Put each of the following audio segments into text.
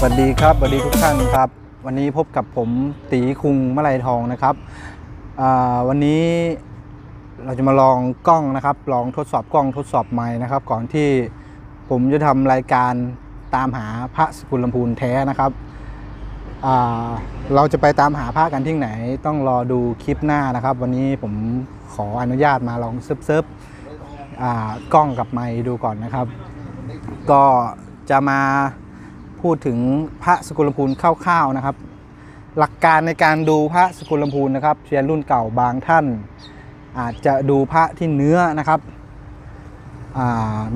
สวัสดีครับสวัสดีทุกท่านครับ วันนี้พบกับผมตีคุงมะไลทองนะครับวันนี้เราจะมาลองกล้องนะครับ ลองทดสอบกล้องทดสอบไม้นะครับ ก่อนที่ผมจะทำรายการตามหาพระสกุลลำพูนแท้นะครับเราจะไปตามหาพระกันที่ไหน ต้องรอดูคลิปหน้านะครับ วันนี้ผมขออนุญาตมาลองเซิฟเซิร์ฟอ่ากล้องกับไม้ดูก่อนนะครับ ก็จะมา พูดถึงพระสกุลลำพูนคร่าวๆนะครับ หลักการในการดูพระสกุลลำพูนนะครับเซียนรุ่นเก่าบางท่าน อาจจะดูพระที่เนื้อนะครับ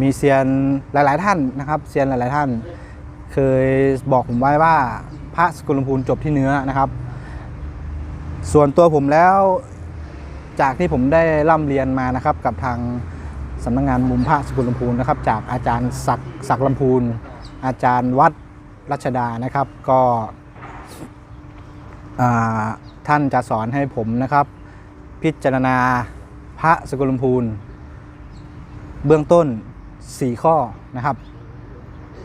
มีเซียนหลาย ๆ ท่านนะครับเซียนหลาย ๆ ท่าน เคยบอกผมไว้ว่าพระสกุลลำพูนจบที่เนื้อนะครับ ส่วนตัวผมแล้วจากที่ผมได้ร่ำเรียนมานะครับกับทางสำนักงงานมุมพระสกุลลำพูนนะครับ จากอาจารย์ศักดิ์ศักดิ์ลำพูนอาจารย์วัด รัชดานะครับ ก็ท่านจะสอนให้ผมนะครับ พิจารณาพระสกุลลำพูนเบื้องต้น 4 ข้อนะครับ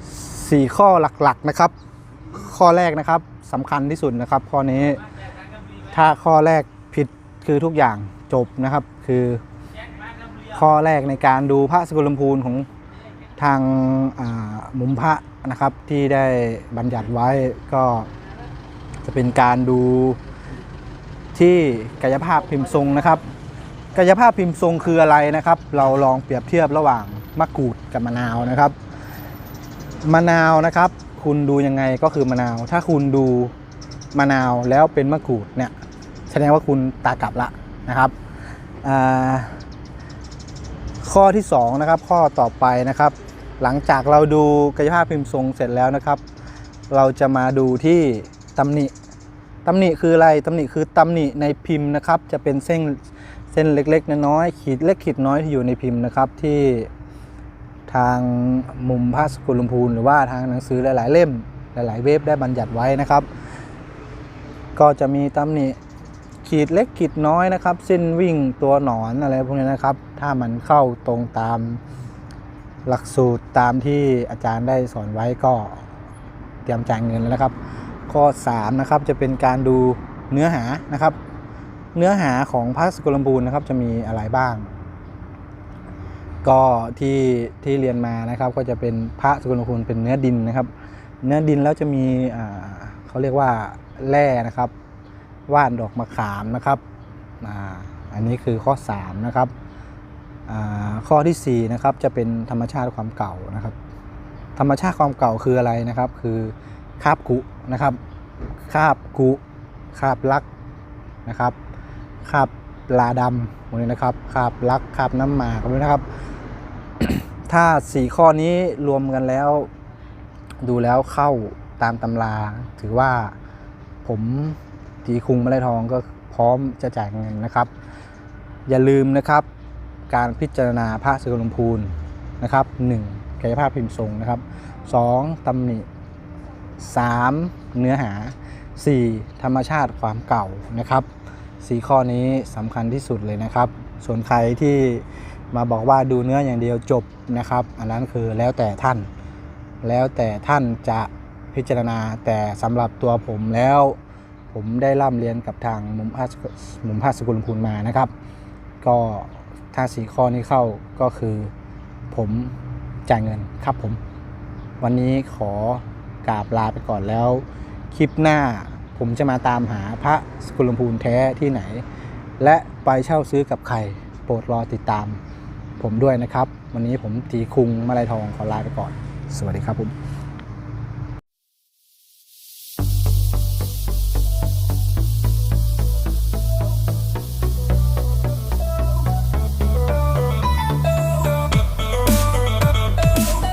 4 ข้อหลักๆนะครับ ข้อแรกนะครับสำคัญที่สุดนะครับ ข้อนี้ถ้าข้อแรกผิดคือทุกอย่างจบนะครับคือข้อแรกในการดูพระสกุลลำพูนของ ทางมุมพระนะครับที่ได้บัญญัติไว้ก็จะเป็นการดูที่กายภาพพิมพ์ทรงนะครับ กายภาพพิมพ์ทรงคืออะไรนะครับ เราลองเปรียบเทียบระหว่างมะกรูดกับมะนาวนะครับ มะนาวนะครับ คุณดูยังไงก็คือมะนาว ถ้าคุณดูมะนาวแล้วเป็นมะกรูดเนี่ยแสดงว่าคุณตากลับละนะครับข้อที่2นะครับข้อต่อไปนะครับ หลังจากเราดูกายภาพพิมพ์ทรงเสร็จแล้วนะครับ เราจะมาดูที่ตำหนิตำหนิคืออะไรตำหนิคือตำหนิในพิมพ์นะครับ จะเป็นเส้นเส้นเล็กๆน้อยๆขีดเล็กขีดน้อยที่อยู่ในพิมพ์นะครับ ที่ทางมุมพระสกุลลำพูนหรือว่าทางหนังสือหลาย ๆ เล่มหลาย ๆ เว็บได้บัญญัติไว้นะครับ ก็จะมีตำหนิขีดเล็กขีดน้อยนะครับ เส้นวิ่งตัวหนอนอะไรพวกนี้นะครับ ถ้ามันเข้าตรงตาม หลักสูตรตามที่อาจารย์ได้สอนไว้ก็เตรียมจ่ายเงินแล้วครับ ข้อ3นะครับจะเป็นการดูเนื้อหานะครับ เนื้อหาของพระสกุลลำพูนนะครับจะมีอะไรบ้าง ก็ที่ที่เรียนมานะครับก็จะเป็นพระสกุลลำพูนเป็นเนื้อดินนะครับ เนื้อดินแล้วจะมีเขาเรียกว่าแร่นะครับว่านดอกมะขามนะครับอ,อันนี้คือข้อ3นะครับ ข้อทีสี่4นะครับจะเป็นธรรมชาติความเก่านะครับ ธรรมชาติความเก่าคืออะไรนะครับ คือคาบกุนะครับคาบกุคาบลักนะครับคาบลาดำพวกนี้นะครับคาบลักคาบน้ำหมากพวกนี้นะครับ ถ้า 4 ข้อนี้รวมกันแล้ว ดูแล้วเข้าตามตำรา ถือว่าผมตีคุงมาลายทองก็พร้อมจะจ่ายเงินนะครับ อย่าลืมนะครับ การพิจารณาพระสกุลลำพูนนะครับ 1. กายภาพพิมพ์ทรงนะครับ 2. ตำหนิ 3. เนื้อหา 4. ธรรมชาติความเก่านะครับสีข้อนี้สำคัญที่สุดเลยนะครับ ส่วนใครที่มาบอกว่าดูเนื้ออย่างเดียวจบนะครับ อันนั้นคือแล้วแต่ท่าน แล้วแต่ท่านจะพิจารณาแต่สำหรับตัวผมแล้ว ผมได้ร่ำเรียนกับทางมุมภาคมุมภาคสกุลพูนมานะครับ ก็ ถ้าสีข้อนี้เข้าก็คือผมจ่ายเงินครับผม วันนี้ขอกราบลาไปก่อนแล้ว คลิปหน้าผมจะมาตามหาพระสกุลลำพูนแท้ที่ไหน และไปเช่าซื้อกับใครโปรดรอติดตาม ผมด้วยนะครับ วันนี้ผมตีคุงมาลายทองขอลาไปก่อน สวัสดีครับผม